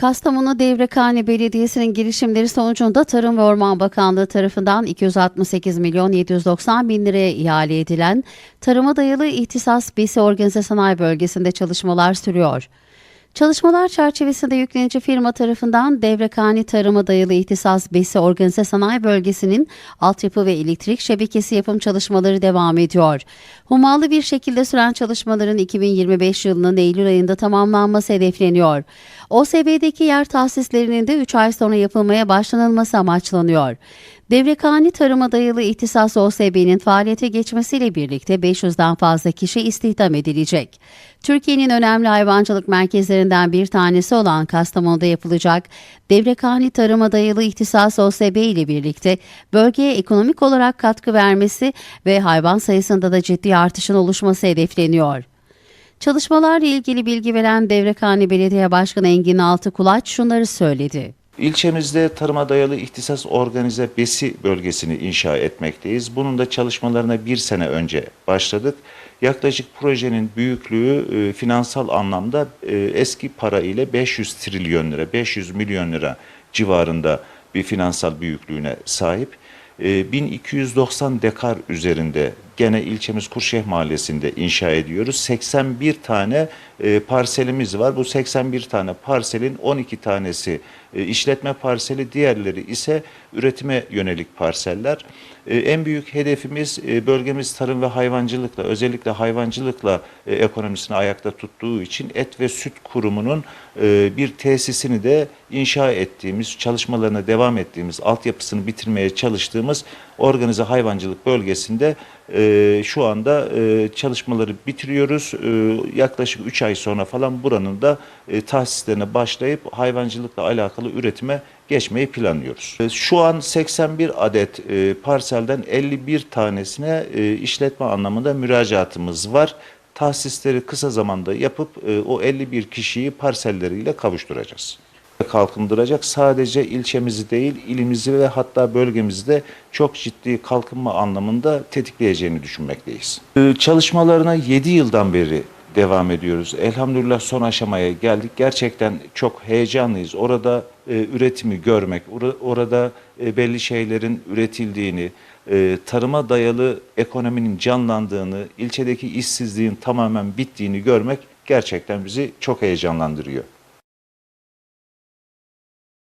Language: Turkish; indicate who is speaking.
Speaker 1: Kastamonu Devrekhane Belediyesi'nin girişimleri sonucunda Tarım ve Orman Bakanlığı tarafından 268 milyon 790 bin liraya ihale edilen tarıma dayalı ihtisas besi organize sanayi bölgesinde çalışmalar sürüyor. Çalışmalar çerçevesinde yüklenici firma tarafından Devrekhane Tarıma Dayalı İhtisas Besi Organize Sanayi Bölgesi'nin altyapı ve elektrik şebekesi yapım çalışmaları devam ediyor. Hummalı bir şekilde süren çalışmaların 2025 yılının Eylül ayında tamamlanması hedefleniyor. OSB'deki yer tahsislerinin de 3 ay sonra yapılmaya başlanılması amaçlanıyor. Devrekhane Tarıma Dayalı İhtisas OSB'nin faaliyete geçmesiyle birlikte 500'den fazla kişi istihdam edilecek. Türkiye'nin önemli hayvancılık merkezlerinden bir tanesi olan Kastamonu'da yapılacak Devrekhane Tarıma Dayalı İhtisas OSB ile birlikte bölgeye ekonomik olarak katkı vermesi ve hayvan sayısında da ciddi artışın oluşması hedefleniyor. Çalışmalarla ilgili bilgi veren Devrekhane Belediye Başkanı Engin Altıkulaç şunları söyledi.
Speaker 2: İlçemizde tarıma dayalı ihtisas organize besi bölgesini inşa etmekteyiz. Bunun da çalışmalarına bir sene önce başladık. Yaklaşık projenin büyüklüğü e, finansal anlamda e, eski para ile 500 trilyon lira, 500 milyon lira civarında bir finansal büyüklüğüne sahip. E, 1290 dekar üzerinde gene ilçemiz Kurşeh Mahallesi'nde inşa ediyoruz. 81 tane e, parselimiz var. Bu 81 tane parselin 12 tanesi e, işletme parseli, diğerleri ise üretime yönelik parseller. E, en büyük hedefimiz e, bölgemiz tarım ve hayvancılıkla, özellikle hayvancılıkla e, ekonomisini ayakta tuttuğu için et ve süt kurumunun e, bir tesisini de inşa ettiğimiz, çalışmalarına devam ettiğimiz, altyapısını bitirmeye çalıştığımız organize hayvancılık bölgesinde e, şu anda e, çalışmaları bitiriyoruz. E, yaklaşık 3 ay sonra falan buranın da e, tahsislerine başlayıp hayvancılıkla alakalı üretime geçmeyi planlıyoruz. E, Şu an 81 adet e, parselden 51 tanesine e, işletme anlamında müracaatımız var. Tahsisleri kısa zamanda yapıp e, o 51 kişiyi parselleriyle kavuşturacağız kalkındıracak. Sadece ilçemizi değil, ilimizi ve hatta bölgemizi de çok ciddi kalkınma anlamında tetikleyeceğini düşünmekteyiz. Ee, Çalışmalarına 7 yıldan beri devam ediyoruz. Elhamdülillah son aşamaya geldik. Gerçekten çok heyecanlıyız. Orada e, üretimi görmek, ora- orada e, belli şeylerin üretildiğini, e, tarıma dayalı ekonominin canlandığını, ilçedeki işsizliğin tamamen bittiğini görmek gerçekten bizi çok heyecanlandırıyor.